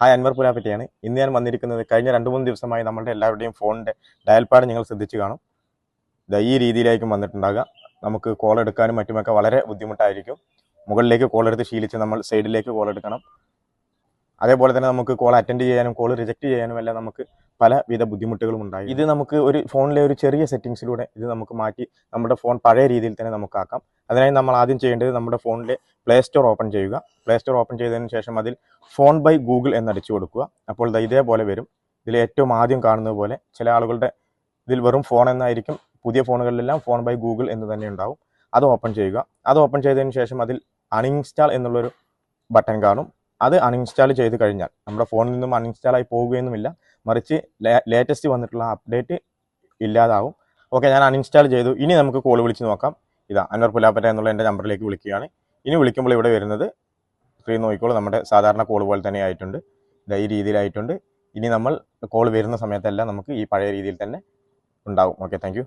Hi Anwar പുരാപ്പറ്റിയാണ് ഇന്ന് ഞാൻ വന്നിരിക്കുന്നത് കഴിഞ്ഞ രണ്ട് മൂന്ന് ദിവസമായി നമ്മുടെ എല്ലാവരുടെയും ഫോണിന്റെ ഡയൽ പാഡ് നിങ്ങൾ ശ്രദ്ധിച്ചു കാണും. ഈ രീതിയിലായിരിക്കും വന്നിട്ടുണ്ടാകുക നമുക്ക് കോൾ എടുക്കാനും മറ്റുമൊക്കെ വളരെ ബുദ്ധിമുട്ടായിരിക്കും. മുകളിലേക്ക് കോൾ എടുത്ത് ശീലിച്ച് നമ്മൾ സൈഡിലേക്ക് കോൾ എടുക്കണം. അതേപോലെ തന്നെ നമുക്ക് കോൾ അറ്റൻഡ് ചെയ്യാനും കോൾ റിജക്റ്റ് ചെയ്യാനും എല്ലാം നമുക്ക് പലവിധ ബുദ്ധിമുട്ടുകളും ഉണ്ടായി. ഇത് നമുക്ക് ഒരു ഫോണിലെ ഒരു ചെറിയ സെറ്റിങ്സിലൂടെ ഇത് നമുക്ക് മാറ്റി നമ്മുടെ ഫോൺ പഴയ രീതിയിൽ തന്നെ നമുക്കാക്കാം. അതിനായി നമ്മൾ ആദ്യം ചെയ്യേണ്ടത് നമ്മുടെ ഫോണിലെ പ്ലേ സ്റ്റോർ ഓപ്പൺ ചെയ്യുക. പ്ലേ സ്റ്റോർ ഓപ്പൺ ചെയ്തതിന് ശേഷം അതിൽ ഫോൺ ബൈ ഗൂഗിൾ എന്നടിച്ചു കൊടുക്കുക. അപ്പോൾ ഇതേപോലെ വരും. ഇതിൽ ഏറ്റവും ആദ്യം കാണുന്നത് പോലെ ചില ആളുകളുടെ ഇതിൽ വെറും ഫോൺ എന്നായിരിക്കും. പുതിയ ഫോണുകളിലെല്ലാം ഫോൺ ബൈ ഗൂഗിൾ എന്ന് തന്നെ ഉണ്ടാവും. അത് ഓപ്പൺ ചെയ്യുക. അത് ഓപ്പൺ ചെയ്തതിന് ശേഷം അതിൽ അൺഇൻസ്റ്റാൾ എന്നുള്ളൊരു ബട്ടൺ കാണും. അത് അൺഇൻസ്റ്റാൾ ചെയ്ത് കഴിഞ്ഞാൽ. നമ്മുടെ ഫോണിൽ നിന്നും അൺഇൻസ്റ്റാൾ ആയി പോവുകയൊന്നുമില്ല. മറിച്ച് ലേറ്റസ്റ്റ് വന്നിട്ടുള്ള അപ്ഡേറ്റ് ഇല്ലാതാവും. ഓക്കെ ഞാൻ അൺഇൻസ്റ്റാൾ ചെയ്തു. ഇനി നമുക്ക് കോൾ വിളിച്ച് നോക്കാം. ഇതാ അൻവർ പുലാപ്പറ്റ എന്നുള്ള എന്റെ നമ്പറിലേക്ക് വിളിക്കുകയാണ്. ഇനി വിളിക്കുമ്പോൾ ഇവിടെ വരുന്നത് സ്ക്രീൻ നോക്കിക്കോളൂ. നമ്മുടെ സാധാരണ കോൾ പോലെ തന്നെ ആയിട്ടുണ്ട്. ഇതാ ഈ രീതിയിലായിട്ടുണ്ട്. ഇനി നമ്മൾ കോൾ വരുന്ന സമയത്തെല്ലാം നമുക്ക് ഈ പഴയ രീതിയിൽ തന്നെ ഉണ്ടാവും. Okay thank